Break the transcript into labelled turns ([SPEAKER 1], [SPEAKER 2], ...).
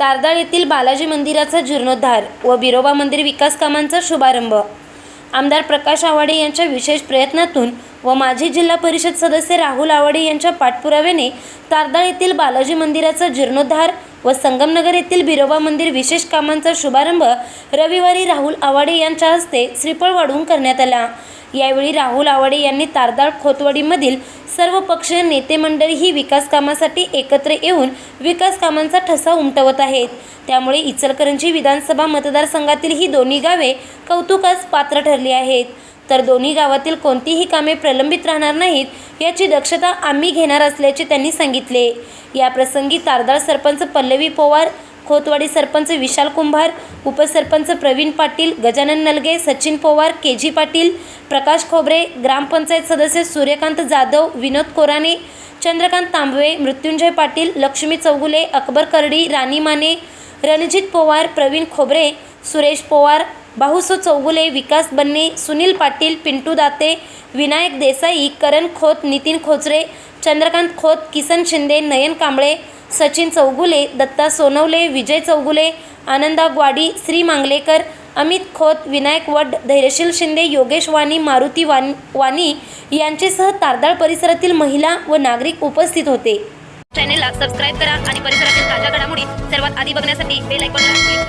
[SPEAKER 1] तारदाळ येथील बालाजी मंदिराचा जीर्णोद्धार व बिरोबा मंदिर विकास कामांचा शुभारंभ. आमदार प्रकाश आवाडे यांच्या विशेष प्रयत्नातून व माजी जिल्हा परिषद सदस्य राहुल आवाडे यांच्या पाठपुराव्याने तारदाळ येथील बालाजी मंदिराचा जीर्णोद्धार व संगमनगर येथील बिरोबा मंदिर विशेष कामांचा शुभारंभ रविवारी राहुल आवाडे यांच्या हस्ते श्रीफळ वाढवून करण्यात आला. यावेळी राहुल आवाडे यांनी तारदाळ खोतवाडीमधील सर्व पक्षीय नेते मंडळी ही विकास कामासाठी एकत्र येऊन विकास कामांचा ठसा उमटवत आहेत. त्यामुळे इचलकरंजी विधानसभा मतदारसंघातील ही दोन्ही गावे कौतुकास पात्र ठरली आहेत. तर दोन्ही गावातील कोणतीही कामे प्रलंबित राहणार नाहीत याची दक्षता आम्ही घेणार असल्याचे त्यांनी सांगितले. या प्रसंगी तारदाळ सरपंच पल्लवी पोवार खोतवाडी सरपंच विशाल कुंभार उपसरपंच प्रवीण पाटील गजानन नलगे सचिन पवार के जी पाटील प्रकाश खोबरे ग्रामपंचायत सदस्य सूर्यकांत जाधव विनोद कोराने चंद्रकांत तांबवे मृत्युंजय पाटील लक्ष्मी चौगुले अकबर करडी राणी माने रणजित पवार प्रवीण खोबरे सुरेश पवार बाहुसो चौगुले विकास बन्ने सुनील पाटील पिंटू दाते विनायक देसाई करण खोत नितीन खोचरे चंद्रकांत खोत किसन शिंदे नयन कांबळे सचिन चौगुले दत्ता सोनवले विजय चौगुले आनंदा ग्वाडी श्री मांगलेकर अमित खोत विनायक वड धैर्यशील शिंदे योगेश वाणी मारुती वान वाणी यांचेसह तारदाळ परिसरातील महिला व नागरिक उपस्थित होते.
[SPEAKER 2] चॅनेलला सबस्क्राईब करा आणि परिसरातील ताज्या घडामोडी सर्वात आधी बघण्यासाठी बेल ऐकून